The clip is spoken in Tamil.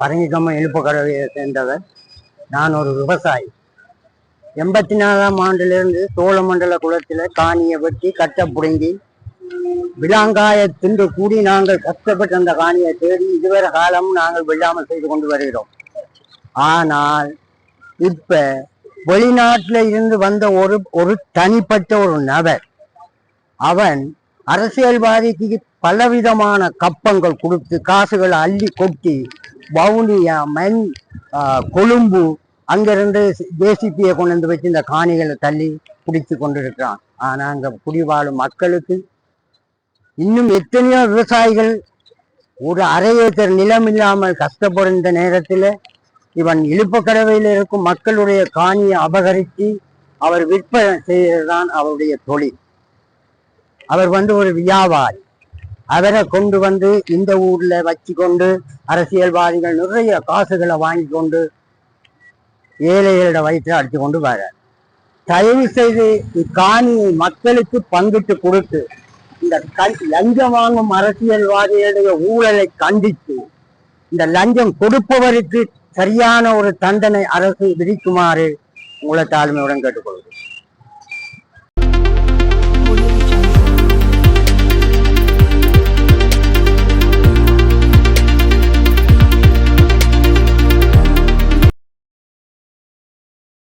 பரங்கிக்கம்ம இழுப்புக்கடவையை சேர்ந்தவர். நான் ஒரு விவசாயி. எண்பத்தி நாலாம் ஆண்டிலிருந்து சோழமண்டல குளத்தில் காணியை வெட்டி கட்டை புடுங்கி விலாங்காய தின்று கூடி நாங்கள் கஷ்டப்பட்டு அந்த காணியை தேடி இதுவரை காலமும் நாங்கள் வெள்ளாமல் செய்து கொண்டு வருகிறோம். ஆனால் இப்ப வெளிநாட்டில் இருந்து வந்த ஒரு ஒரு தனிப்பட்ட ஒரு நபர் அவன் அரசியல்வாதிக்கு பலவிதமான கப்பங்கள் கொடுத்து காசுகளை அள்ளி கொட்டி வவுனியா மண் கொழும்பு அங்கிருந்து ஜேசிபியை கொண்டு வந்து வச்சு இந்த காணிகளை தள்ளி பிடிச்சு கொண்டிருக்கிறான். ஆனால் அங்கே குடிவாழும் மக்களுக்கு இன்னும் எத்தனையோ விவசாயிகள் ஒரு அரை ஏக்கர் நிலம் இல்லாமல் கஷ்டப்படும் இந்த நேரத்தில் இவன் இழுப்பக்கடவையில் இருக்கும் மக்களுடைய காணியை அபகரித்து அவர் விற்பனை செய்வதுதான் அவருடைய தொழில். அவர் வந்து ஒரு வியாபாரி. அவரை கொண்டு வந்து இந்த ஊர்ல வச்சு கொண்டு அரசியல்வாதிகள் நிறைய காசுகளை வாங்கி கொண்டு ஏழைகளோட வயிற்றை அடிச்சு கொண்டு வர தயவு செய்து இக்காணியை மக்களுக்கு பங்கிட்டு கொடுத்து இந்த கல்- லஞ்சம் வாங்கும் அரசியல்வாதிகளுடைய ஊழலை கண்டித்து இந்த லஞ்சம் கொடுப்பவருக்கு சரியான ஒரு தண்டனை அரசு விதிக்குமாறு உங்களை தாழ்மையுடன் கேட்டுக்கொள்கிறேன்.